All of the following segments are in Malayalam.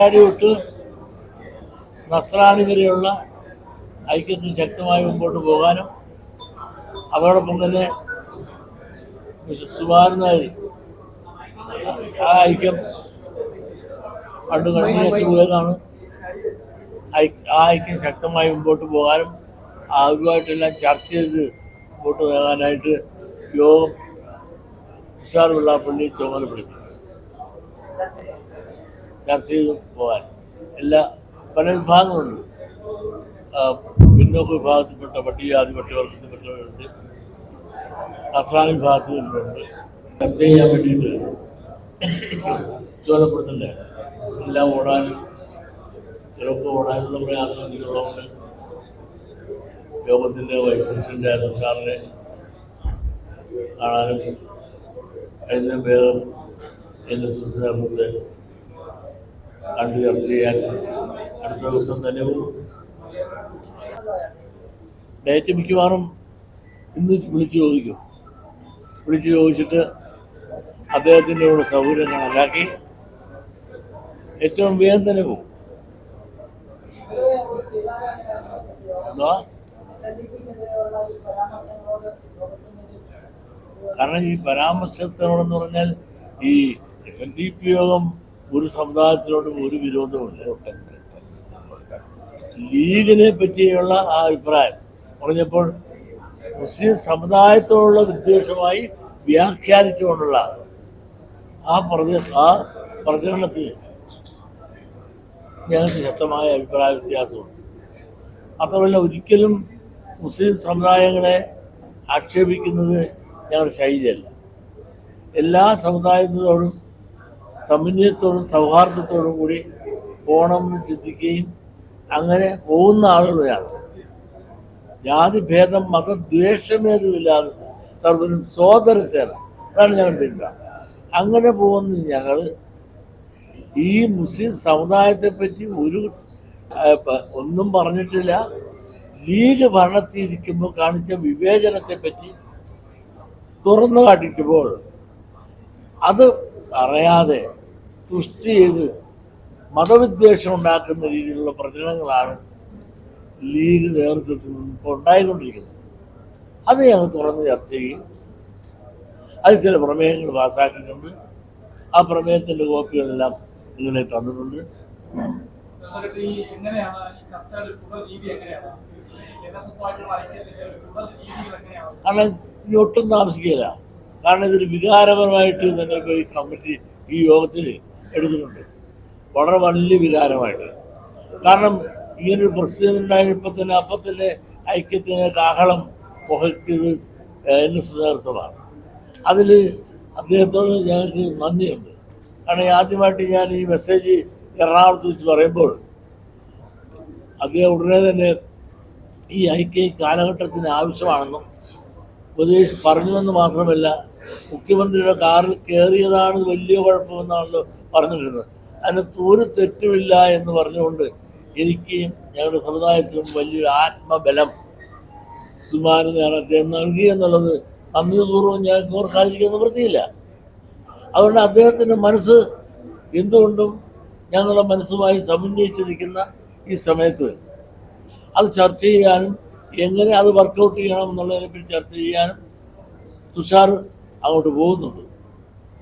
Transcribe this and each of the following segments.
തൊട്ട് നസ്രാണി വരെയുള്ള ഐക്യത്തിൽ ശക്തമായി മുമ്പോട്ട് പോകാനും അവരോടൊപ്പം തന്നെ സുമാരനായി ആ ഐക്യം പണ്ട് കഴിഞ്ഞു പോയതാണ് ആ ഐക്യം ശക്തമായി മുമ്പോട്ട് പോകാനും ആദ്യമായിട്ടെല്ലാം ചർച്ച ചെയ്ത് മുമ്പോട്ട് പോകാനായിട്ട് യോഗം തുഷാർ വെള്ളാപ്പള്ളി ചുമതലപ്പെടുത്തി. ചർച്ച ചെയ്ത് പോകാൻ. എല്ലാ പല വിഭാഗങ്ങളുണ്ട്. പിന്നോക്ക വിഭാഗത്തിൽപ്പെട്ട പട്ടികജാതി പട്ടികവർഗത്തിൽപ്പെട്ടവരുണ്ട് നസ്രാണി വിഭാഗത്തിൽ വരുന്നുണ്ട് ചർച്ച ചെയ്യാൻ വേണ്ടിയിട്ട് ചുമതലപ്പെടുത്തണ്ടേ എല്ലാം ഓടാനും ചിലപ്പോൾ ഓടാനുള്ള പ്രയാസം എനിക്കുള്ളതുകൊണ്ട് യോഗത്തിന്റെ വൈസ് പ്രസിഡന്റായ തുഷാറിനെ കാണാനും കഴിഞ്ഞ പേരും എൻ എസ് എസ് നേതൃത്വത്തെ കണ്ട് ചർച്ച ചെയ്യാൻ അടുത്ത ദിവസം തന്നെ പോകും ഡേറ്റ് മിക്കവാറും ഇന്ന് വിളിച്ചു ചോദിക്കും. വിളിച്ചു ചോദിച്ചിട്ട് അദ്ദേഹത്തിന്റെ കൂടെ സൗകര്യം കണക്കാക്കി ഏറ്റവും വേഗം തന്നെ പോകും. എന്താ? കാരണം ഈ പരാമർശത്തിനോടെന്ന് പറഞ്ഞാൽ ഈ എസ് എൻ ഡി പി യോഗം ഒരു സമുദായത്തിനോടും ഒരു വിരോധവുമില്ല. ലീഗിനെ പറ്റിയുള്ള ആ അഭിപ്രായം പറഞ്ഞപ്പോൾ മുസ്ലിം സമുദായത്തോടുള്ള വിദ്വേഷമായി വ്യാഖ്യാനിച്ചുകൊണ്ടുള്ള ആ പ്രതി ആ പ്രചരണത്തിന് ഞങ്ങൾക്ക് ശക്തമായ അഭിപ്രായ വ്യത്യാസമുണ്ട്. മാത്രമല്ല ഒരിക്കലും മുസ്ലിം സമുദായങ്ങളെ ആക്ഷേപിക്കുന്നത് ഞങ്ങളുടെ ശൈലിയല്ല. എല്ലാ സമുദായങ്ങളോടും സമന്വയത്തോടും സൗഹാർദ്ദത്തോടും കൂടി പോകണമെന്ന് ചിന്തിക്കുകയും അങ്ങനെ പോകുന്ന ആളുകളെയാണ്. ജാതി ഭേദം മതദ്വേഷമേതുമില്ലാതെ സർവനും സോദരത്തേന അതാണ് ഞങ്ങളുടെ ചിന്ത. അങ്ങനെ പോകുന്ന ഞങ്ങൾ ഈ മുസ്ലിം സമുദായത്തെ പറ്റി ഒരു ഒന്നും പറഞ്ഞിട്ടില്ല. ലീഗ് ഭരണത്തിൽ ഇരിക്കുമ്പോൾ കാണിച്ച വിവേചനത്തെ പറ്റി തുറന്നു കാട്ടിക്കുമ്പോൾ അത് പറയാതെ തുഷ്ടി ചെയ്ത് മതവിദ്വേഷം ഉണ്ടാക്കുന്ന രീതിയിലുള്ള പ്രചരണങ്ങളാണ് ലീഗ് നേതൃത്വത്തിൽ നിന്ന് ഇപ്പോൾ ഉണ്ടായിക്കൊണ്ടിരിക്കുന്നത്. അത് ഞങ്ങൾ തുറന്ന് ചർച്ച ചെയ്യും. അത് ചില പ്രമേയങ്ങൾ പാസ്സാക്കിയിട്ടുണ്ട്. ആ പ്രമേയത്തിന്റെ കോപ്പികളെല്ലാം നിങ്ങളെ തന്നിട്ടുണ്ട്. അങ്ങനെ കാരണം ഇനി ഒട്ടും താമസിക്കില്ല കാരണം ഇതൊരു വികാരപരമായിട്ട് തന്നെ ഇപ്പോൾ ഈ കമ്മിറ്റി ഈ യോഗത്തിൽ എടുക്കുന്നുണ്ട്. വളരെ വലിയ വികാരമായിട്ട്. കാരണം ഇങ്ങനൊരു പ്രസിഡന്റ് ഉണ്ടായപ്പോൾ തന്നെ അപ്പം തന്നെ ഐക്യത്തിന് കാഹളം മുഹക്കിയത് എൻ എസ് അതിൽ അദ്ദേഹത്തോട് ഞങ്ങൾക്ക് നന്ദിയുണ്ട്. കാരണം ആദ്യമായിട്ട് ഞാൻ ഈ മെസ്സേജ് എറണാകുളത്ത് വെച്ച് പറയുമ്പോൾ അദ്ദേഹം ഉടനെ തന്നെ ഈ ഐക്യ കാലഘട്ടത്തിന് ആവശ്യമാണെന്നും ഉപദേശി പറഞ്ഞുവെന്ന് മാത്രമല്ല മുഖ്യമന്ത്രിയുടെ കാറിൽ കയറിയതാണ് വലിയ കുഴപ്പമെന്നാണല്ലോ പറഞ്ഞിരുന്നത്. അതിനകത്ത് ഒരു തെറ്റുമില്ല എന്ന് പറഞ്ഞുകൊണ്ട് എനിക്ക് ഞങ്ങളുടെ സമുദായത്തിലും വലിയൊരു ആത്മബലം സുമാന അദ്ദേഹം നൽകി എന്നുള്ളത് നന്ദിപൂർവം ഞാൻ ഓർക്കാതിരിക്കുന്ന വൃത്തിയില്ല അതുകൊണ്ട് അദ്ദേഹത്തിന്റെ മനസ്സ് എന്തുകൊണ്ടും ഞങ്ങളുടെ മനസ്സുമായി സമന്വയിച്ചിരിക്കുന്ന ഈ സമയത്ത് അത് ചർച്ച ചെയ്യാനും എങ്ങനെ അത് വർക്കൗട്ട് ചെയ്യണം എന്നുള്ളതിനെപ്പറ്റി ചർച്ച ചെയ്യാനും തുഷാർ അങ്ങോട്ട് പോകുന്നുണ്ട്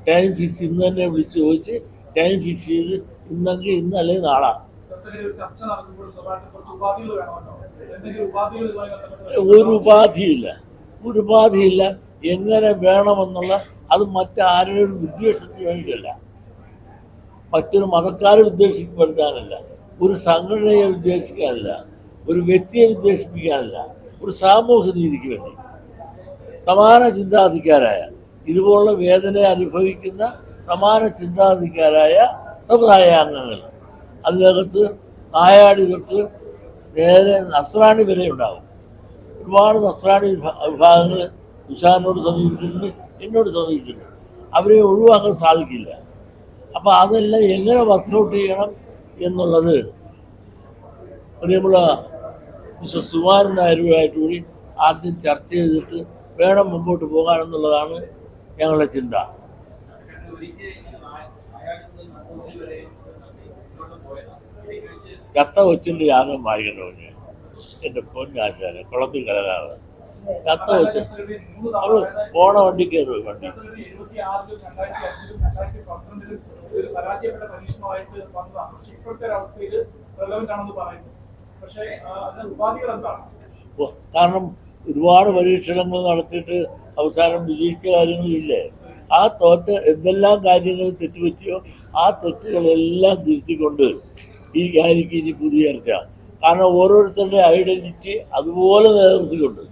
ടൈം ഫിക്സ് ഇന്ന് തന്നെ വിളിച്ച് ചോദിച്ച് ടൈം ഫിക്സ് ചെയ്ത് ഇന്നെങ്കിൽ ഇന്ന് അല്ലെങ്കിൽ നാളെ. ഒരു ഉപാധിയില്ല. ഒരു ഉപാധിയില്ല. എങ്ങനെ വേണമെന്നുള്ള അത് മറ്റാരുടെ ഒരു വിദ്വേഷത്തിന് വേണ്ടിയിട്ടല്ല മറ്റൊരു മതക്കാരെ വിദ്വേഷിക്കപ്പെടുത്താനല്ല ഒരു സംഘടനയെ വിദ്വേഷിക്കാനല്ല ഒരു വ്യക്തിയെ വിദ്വേഷിപ്പിക്കാനല്ല ഒരു സാമൂഹ്യ നീതിക്ക് വേണ്ടി. സമാന ചിന്താധികാരായ ഇതുപോലുള്ള വേദന അനുഭവിക്കുന്ന സമാന ചിന്താധികാരായ സമുദായ അംഗങ്ങൾ. അതിനകത്ത് നായാടി തൊട്ട് നേരെ നസ്രാണി വരെ ഉണ്ടാവും. ഒരുപാട് നസ്രാണി വിഭാ- വിഭാഗങ്ങൾ തുഷാറിനോട് സമീപിച്ചിട്ടുണ്ട് എന്നോട് സമീപിച്ചിട്ടുണ്ട് അവരെ ഒഴിവാക്കാൻ സാധിക്കില്ല. അപ്പോൾ അതെല്ലാം എങ്ങനെ വർക്കൗട്ട് ചെയ്യണം എന്നുള്ളത് പ്രിയമുള്ള മിസ്റ്റർ സുമാരൻ നായരുമായിട്ട് കൂടി ആദ്യം ചർച്ച ചെയ്തിട്ട് വേണം മുമ്പോട്ട് പോകാനെന്നുള്ളതാണ് ഞങ്ങളുടെ ചിന്ത. കത്ത കൊച്ചിന്റെ യാഗം വായിക്കണമെന്ന് എന്റെ പൊന്നാശാല കുളത്തിൽ കലരാതെ കത്ത കൊച്ചു. അവൾ പോണ വണ്ടി. കയറും വണ്ടി കാരണം ഒരുപാട് പരീക്ഷണങ്ങൾ നടത്തിയിട്ട് അവസാനം വിജയിച്ച കാര്യങ്ങളില്ലേ? ആ തോറ്റ എന്തെല്ലാം കാര്യങ്ങൾ തെറ്റുപറ്റിയോ ആ തെറ്റുകളെല്ലാം തിരുത്തിക്കൊണ്ട് ഈ കാര്യക്ക് ഇനി പുതിയ ചർച്ച. കാരണം ഓരോരുത്തരുടെ ഐഡന്റിറ്റി അതുപോലെ നിലനിർത്തിക്കൊണ്ട്.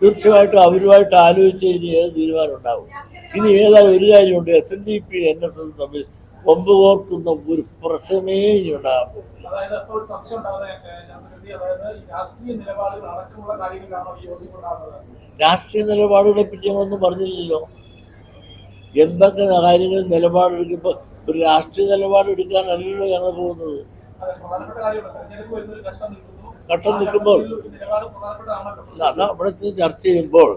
തീർച്ചയായിട്ടും അവരുമായിട്ട് ആലോചിച്ച് ഇനി ഏത് തീരുമാനം ഉണ്ടാവും? ഇനി ഏതായാലും ഒരു കാര്യമുണ്ട് S N D P N S S തമ്മിൽ കൊമ്പ് കോർക്കുന്ന ഒരു പ്രശ്നമേ ഇനി രാഷ്ട്രീയ നിലപാടുകളെ പറ്റി ഞങ്ങളൊന്നും പറഞ്ഞില്ലല്ലോ. എന്തൊക്കെ കാര്യങ്ങൾ നിലപാടെടുക്കുമ്പോൾ ഒരു രാഷ്ട്രീയ നിലപാട് എടുക്കാനല്ലല്ലോ ഞങ്ങൾ പോകുന്നത്. അത് ഘട്ടം നിൽക്കുമ്പോൾ ഈ അവിടെ അവിടുത്തെ ചർച്ച ചെയ്യുമ്പോൾ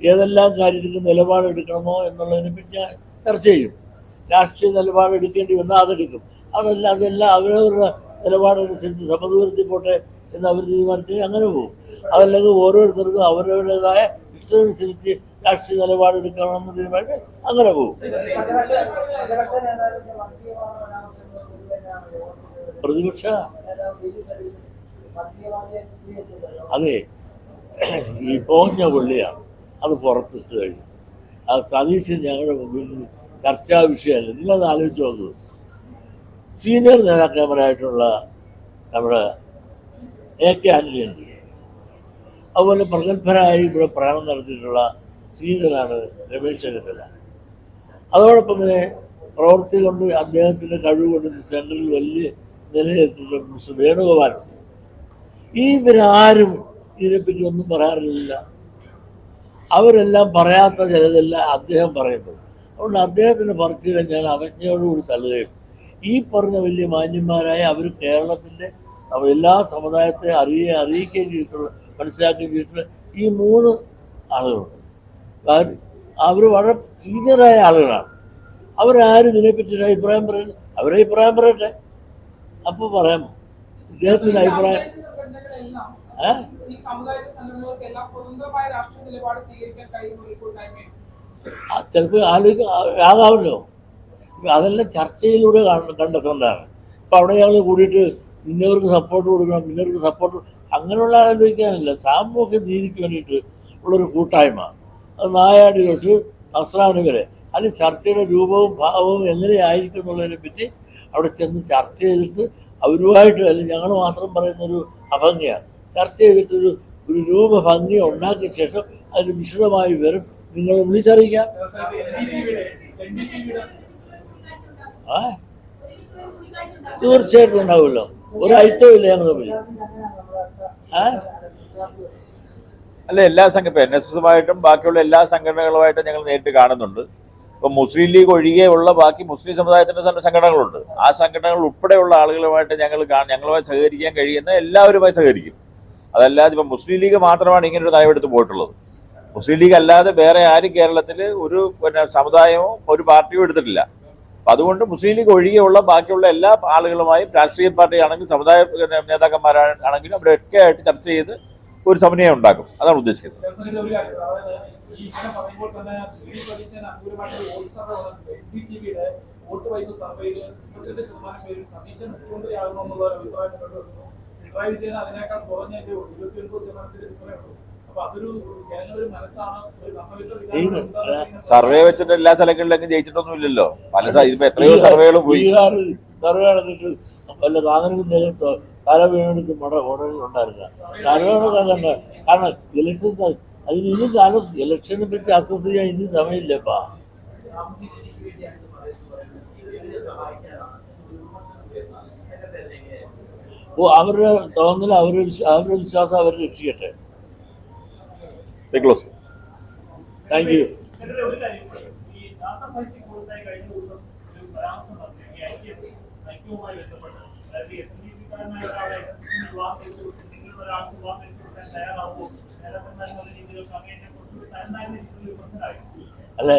ഏതെല്ലാം കാര്യത്തിൽ നിലപാടെടുക്കണമോ എന്നുള്ളതിനെ പറ്റി ഞാൻ ചർച്ച ചെയ്യും. രാഷ്ട്രീയ നിലപാട് എടുക്കേണ്ടി വന്നാൽ അതെടുക്കും അതല്ല അതെല്ലാം അവരവരുടെ നിലപാടനുസരിച്ച് സമദൂരത്തിൽ പോട്ടെ എന്ന് അവർ തീരുമാനിച്ചു അങ്ങനെ പോകും. അതല്ലെങ്കിൽ ഓരോരുത്തർക്കും അവരവരുടേതായ ഇഷ്ടമനുസരിച്ച് രാഷ്ട്രീയ നിലപാടെടുക്കണമെന്ന് തീരുമാനിച്ച് അങ്ങനെ പോകും. പ്രതിപക്ഷ? അതെ. ഈ പോഞ്ഞ പുള്ളിയാണ്. അത് പുറത്തിട്ട് കഴിഞ്ഞു. ആ സതീശൻ ഞങ്ങളുടെ മുമ്പിൽ ചർച്ചാ വിഷയമല്ല നിങ്ങളത് ആലോചിച്ച് നോക്കൂ. സീനിയർ നേതാക്കന്മാരായിട്ടുള്ള നമ്മുടെ എ കെ ആന്റണി ഉണ്ട്. അതുപോലെ പ്രഗത്ഭരായി ഇവിടെ പ്രയാണം നടത്തിയിട്ടുള്ള സീനിയറാണ് രമേശ് ചെന്നിത്തല. അതോടൊപ്പം തന്നെ പ്രവൃത്തി കൊണ്ട് അദ്ദേഹത്തിന്റെ കഴിവ് കൊണ്ട് സെൻട്രൽ വലിയ നിലയിലെത്തിയിട്ടുള്ള മിസ്റ്റർ വേണുഗോപാലുണ്ട് ഈ ഇവരാരും ഇതിനെപ്പറ്റി ഒന്നും പറയാറില്ല. അവരെല്ലാം പറയാത്ത ചിലതെല്ലാം അദ്ദേഹം പറയുന്നു അതുകൊണ്ട് അദ്ദേഹത്തിന്റെ പറച്ചിലെ ഞാൻ അവജ്ഞയോടുകൂടി തള്ളുകയും. ഈ പറഞ്ഞ വലിയ മാന്യന്മാരായ അവർ കേരളത്തിന്റെ എല്ലാ സമുദായത്തെ അറിയ അറിയിക്കുകയും ചെയ്തിട്ടുള്ള മനസ്സിലാക്കുകയും ചെയ്തിട്ടുള്ള ഈ മൂന്ന് ആളുകളുണ്ട്. അവർ വളരെ സീനിയറായ ആളുകളാണ്. അവരാരും ഇതിനെപ്പറ്റി ഒരു അഭിപ്രായം പറയുന്നത് അവരെ അഭിപ്രായം പറയട്ടെ. അപ്പോൾ പറയാം. ഇദ്ദേഹത്തിന്റെ അഭിപ്രായം സംഘടനകളെല്ലാം ചിലപ്പോൾ ആലോചിക്ക ആകാമല്ലോ. അതെല്ലാം ചർച്ചയിലൂടെ കാണ- കണ്ടെത്തേണ്ടതാണ് ഇപ്പം അവിടെ ഞങ്ങൾ കൂടിയിട്ട് ഇന്നവർക്ക് സപ്പോർട്ട് കൊടുക്കണം ഇന്നവർക്ക് സപ്പോർട്ട് അങ്ങനെയുള്ള ആലോചിക്കാനല്ല. സാമൂഹ്യ നീതിക്ക് വേണ്ടിയിട്ട് ഉള്ളൊരു കൂട്ടായ്മ. അത് നായാടി തൊട്ട് നസ്രാണി വരെ. അതിൽ ചർച്ചയുടെ രൂപവും ഭാവവും എങ്ങനെയായിരിക്കും എന്നുള്ളതിനെ പറ്റി അവിടെ ചെന്ന് ചർച്ച ചെയ്തിട്ട് അവരുമായിട്ട് അല്ലെങ്കിൽ ഞങ്ങൾ മാത്രം പറയുന്നൊരു അഭംഗിയാണ്. ചർച്ച ചെയ്തിട്ടൊരു ഒരു രൂപഭംഗി ഉണ്ടാക്കിയ ശേഷം അതിന് വിശദമായി വരും നിങ്ങൾ വിളിച്ചറിയിക്കാം ആ. തീർച്ചയായിട്ടും ഉണ്ടാവുമല്ലോ. ഒരു ഐറ്റവും ഇല്ല ഞങ്ങൾ തമ്മിൽ. അല്ല എല്ലാ സംഘ ഇപ്പൊ എൻ എസ് എസുമായിട്ടും ബാക്കിയുള്ള എല്ലാ സംഘടനകളുമായിട്ടും ഞങ്ങൾ നേരിട്ട് കാണുന്നുണ്ട്. ഇപ്പൊ മുസ്ലിം ലീഗ് ഒഴികെയുള്ള ബാക്കി മുസ്ലിം സമുദായത്തിന്റെ സംഘ- സംഘടനകളുണ്ട്. ആ സംഘടനകൾ ഉൾപ്പെടെയുള്ള ആളുകളുമായിട്ട് ഞങ്ങൾ ഞങ്ങളുമായി സഹകരിക്കാൻ കഴിയുന്ന എല്ലാവരുമായി സഹകരിക്കും. അതല്ലാതെ ഇപ്പൊ മുസ്ലിം ലീഗ് മാത്രമാണ് ഇങ്ങനെ ഒരു നയമെടുത്ത് പോയിട്ടുള്ളത്. മുസ്ലിം ലീഗ് അല്ലാതെ വേറെ ആരും കേരളത്തിൽ ഒരു പിന്നെ സമുദായമോ ഒരു പാർട്ടിയോ എടുത്തിട്ടില്ല. അപ്പൊ അതുകൊണ്ട് മുസ്ലിം ലീഗ് ഒഴികെയുള്ള ബാക്കിയുള്ള എല്ലാ ആളുകളുമായും രാഷ്ട്രീയ പാർട്ടി ആണെങ്കിലും സമുദായ നേതാക്കന്മാരാണെങ്കിലും അവരൊക്കെ ആയിട്ട് ചർച്ച ചെയ്ത് ഒരു സമന്വയം ഉണ്ടാക്കും. അതാണ് ഉദ്ദേശിക്കുന്നത്. വോട്ട് സർവേയിൽ അതിനേക്കാൾ കുറഞ്ഞ സർവേ വെച്ചിട്ട് എല്ലാ സ്ഥലങ്ങളിലേക്കും ജയിച്ചിട്ടൊന്നും ഇല്ലല്ലോ പല ഇതിപ്പോ എത്രയോ സർവേകൾ പോയി. സർവേ നടന്നിട്ട് വല്ല തല വീണെടുത്ത് മട ഉടനെ ഉണ്ടായിരുന്ന. സർവേ തന്നെ. കാരണം ഇലക്ഷൻ അതിന് ഇനി കാലം ഇലക്ഷനെ പറ്റി അസസ് ചെയ്യാൻ ഇനി സമയമില്ലപ്പാ ഓ അവരുടെ തോന്നൽ അവരുടെ അവരുടെ വിശ്വാസം അവരെ രക്ഷിക്കട്ടെ. ക്ലോസ് താങ്ക് യു അല്ലെ?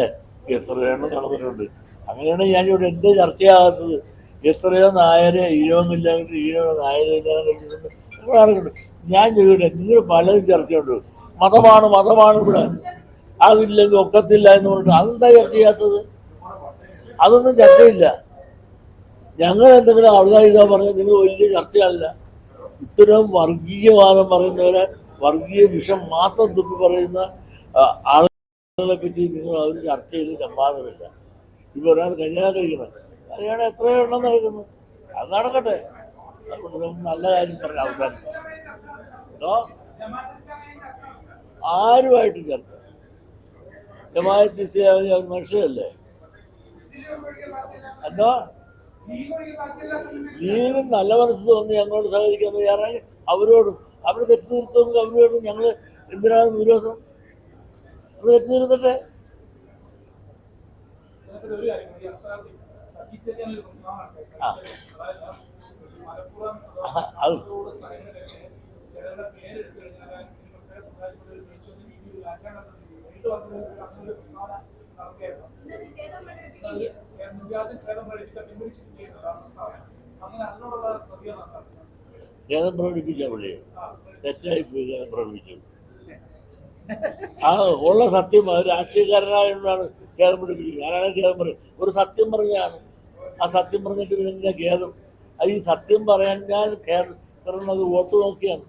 എത്രയാണ് നടന്നിട്ടുണ്ട്? അങ്ങനെയാണ് ഞാൻ ഇവിടെ എന്ത് ചർച്ചയാകാത്തത് എത്രയോ നായരെ ഈഴവമില്ലാണ്ട് ഈഴോ നായരില്ലാതെ കഴിച്ചിട്ടുണ്ട് ഞാൻ ചോദിക്കട്ടെ നിങ്ങൾ പലതും ചർച്ചയുണ്ട്. മതമാണ് മതമാണ് ഇവിടെ. അതില്ലെങ്കിൽ ഒക്കത്തില്ല എന്ന് പറഞ്ഞിട്ട് അതെന്താ ചർച്ച ചെയ്യാത്തത് അതൊന്നും ചർച്ചയില്ല. ഞങ്ങൾ എന്തെങ്കിലും അവിടെ ഇതാ പറഞ്ഞാൽ നിങ്ങൾ വലിയ ചർച്ചയല്ല. ഇത്തരം വർഗീയവാദം പറയുന്നവരെ വർഗീയ വിഷം മാത്രം തുപ്പി പറയുന്ന ആളുകളെ പറ്റി നിങ്ങൾ അവർ ചർച്ചയിൽ ചമ്പാതമില്ല ഇപ്പൊ ഒരാൾ കല്യാണം കഴിക്കണം. കല്യാണം എത്ര എണ്ണം നടക്കുന്നു. അത് നടക്കട്ടെ. നല്ല കാര്യം പറഞ്ഞ അവസാനം കേട്ടോ ആരുമായിട്ടും ചേർത്ത്. ജമാഅത്ത് ഇസ്ലാമി അവർ മനുഷ്യരല്ലേ? എന്തോ? നീനും നല്ല മനസ്സ് തോന്നി ഞങ്ങളോട് സഹകരിക്കാൻ തയ്യാറായി. അവരോടും അവർ തെറ്റ് തീർത്തുമെങ്കിൽ അവരോടും ഞങ്ങൾ എന്തിനാണ് വിരോധം? അവർ തെറ്റ് തീർത്തട്ടെ ഒരു ഒരു അത്. ഖേദം പ്രകടിപ്പിച്ച പുള്ളി. തെറ്റായി പോയി പ്രകടിപ്പിച്ചു ആ ഉള്ള സത്യം അത് രാഷ്ട്രീയക്കാരനായതുകൊണ്ടാണ് ഖേദം പ്രകടിപ്പിച്ചത് ആരാണ് ഖേദം പറയും ഒരു സത്യം പറഞ്ഞാണ്. ആ സത്യം പറഞ്ഞിട്ട് പിന്നെ ഖേദം? അത് ഈ സത്യം പറയാൻ ഞാൻ പറയുന്നത് വോട്ട് നോക്കിയാണ്.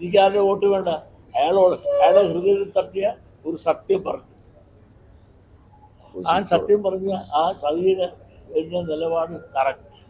എനിക്ക് ആരുടെ വോട്ട് വേണ്ട. അയാളോട് അയാളെ ഹൃദയത്തിൽ തട്ടിയ ഒരു സത്യം പറഞ്ഞു. ആ സത്യം പറഞ്ഞ ആ സതിയുടെ നിലപാട് കറക്റ്റ്